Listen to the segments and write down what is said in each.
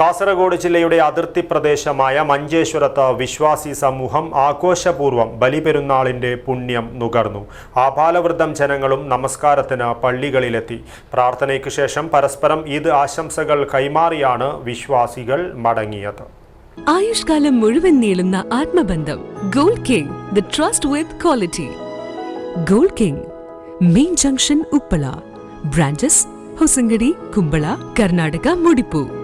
കാസർഗോഡ് ജില്ലയുടെ അതിർത്തി പ്രദേശമായ മഞ്ചേശ്വരത്ത് വിശ്വാസി സമൂഹം ആഘോഷപൂർവം ബലിപെരുന്നാളിന്റെ പുണ്യം നുകർന്നു. ആപാലവൃദ്ധം ജനങ്ങളും നമസ്കാരത്തിന് പള്ളികളിലെത്തി. പ്രാർത്ഥനയ്ക്ക് ശേഷം പരസ്പരം ഈദ് ആശംസകൾ കൈമാറിയാണ് വിശ്വാസികൾ മടങ്ങിയത്. ആയുഷ്കാലം മുഴുവൻ നീളുന്ന ആത്മബന്ധം gold king the trust with quality. Gold king main junction Uppala branches Hosangadi Kumbla Karnataka മുടിപ്പു.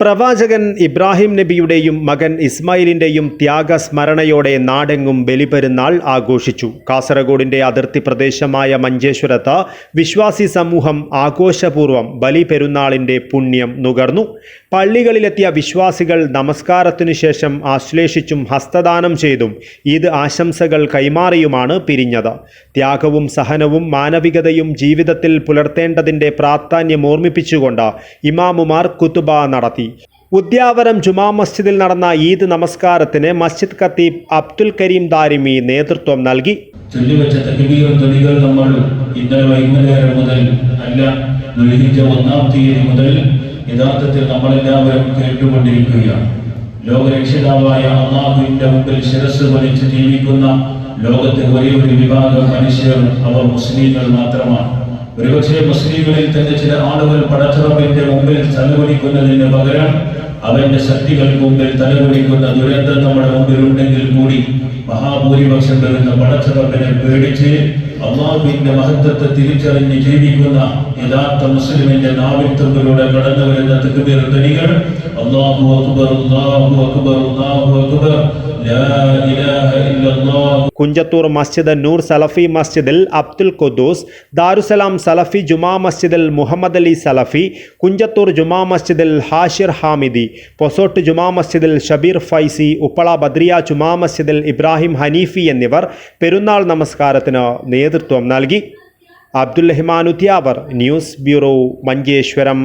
പ്രവാചകൻ ഇബ്രാഹിം നബിയുടെയും മകൻ ഇസ്മായിലിന്റെയും ത്യാഗസ്മരണയോടെ നാടെങ്ങും ബലിപെരുന്നാൾ ആഘോഷിച്ചു. കാസർഗോഡിന്റെ അതിർത്തി പ്രദേശമായ മഞ്ചേശ്വരത്ത് വിശ്വാസി സമൂഹം ആഘോഷപൂർവം ബലിപെരുന്നാളിന്റെ പുണ്യം നുകർന്നു. പള്ളികളിലെത്തിയ വിശ്വാസികൾ നമസ്കാരത്തിനു ശേഷം ആശ്ലേഷിച്ചും ഹസ്തദാനം ചെയ്തും ഈദ് ആശംസകൾ കൈമാറിയുമാണ് പിരിഞ്ഞത്. ത്യാഗവും സഹനവും മാനവികതയും ജീവിതത്തിൽ പുലർത്തേണ്ടതിന്റെ പ്രാധാന്യം ഓർമ്മിപ്പിച്ചുകൊണ്ട് ഇമാമുമാർ കുത്തുബ നടത്തി. ഉദ്യാവരം ജുമാ മസ്ജിദിൽ നടന്ന ഈദ് നമസ്കാരത്തിന് മസ്ജിദ് ഖത്തീബ് അബ്ദുൽ കരീം ദാരിമി നേതൃത്വം നൽകി. ചൊല്ലിവെച്ച തക്ബീർ ധ്വനികൾ നമ്മൾ ഇന്നലെ വൈകുന്നേരം മുതൽ അല്ല ദുൽഹിജ്ജ ഒന്നാം മുതൽ യഥാർത്ഥത്തിൽ നമ്മളെല്ലാവരും കേട്ടുകൊണ്ടിരിക്കുകയാണ്. ലോകരക്ഷിതാവായ അള്ളാഹുവിന്റെ മുമ്പിൽ ശിരസ് വലിച്ച് ജീവിക്കുന്ന ലോകത്തെ ഒരേ ഒരു വിഭാഗം മനുഷ്യർ അവർ മുസ്ലിങ്ങൾ മാത്രമാണ്. ഒരുപക്ഷെ മുസ്ലിങ്ങളിൽ തന്നെ ചില ആളുകൾ പടച്ചുറപ്പിന്റെ മുമ്പിൽ തലകുലിക്കുന്നതിന് പകരം അവന്റെ ശക്തികൾക്ക് മുമ്പിൽ തലകുലിക്കുന്ന ദുരന്തം നമ്മുടെ മുമ്പിൽ ഉണ്ടെങ്കിൽ കൂടി മഹാഭൂരിപക്ഷം വരുന്ന പടച്ചുറപ്പിനെ പേടിച്ച് അള്ളാഹുവിന്റെ മഹത്വത്തെ തിരിച്ചറിഞ്ഞ് ജീവിക്കുന്ന യഥാർത്ഥ മുസ്ലിമിന്റെ നാവിത്വത്തിലൂടെ കടന്നു വരുന്ന തെക്കുപേർ തനികൾ അള്ളാഹു അക്ബർ അള്ളാഹു അക്ബർ അള്ളാഹു അക്ബർ. കുഞ്ചത്തൂർ മസ്ജിദ് നൂർ സലഫി മസ്ജിദിൽ അബ്ദുൽ ഖുദ്ദൂസ് ദാരുസലാം സലഫി ജുമാ മസ്ജിദിൽ മുഹമ്മദ് അലി സലഫി കുഞ്ചത്തൂർ ജുമാ മസ്ജിദിൽ ഹാഷിർ ഹാമിദി പൊസോട്ട് ജുമാ മസ്ജിദിൽ ഷബീർ ഫൈസി ഉപ്പള ബദ്രിയ ജുമാ മസ്ജിദിൽ ഇബ്രാഹിം ഹനീഫി എന്നിവർ പെരുന്നാൾ നമസ്കാരത്തിന് നേതൃത്വം നൽകി. Abdul Rahman Udyavar news bureau Manjeshwaram.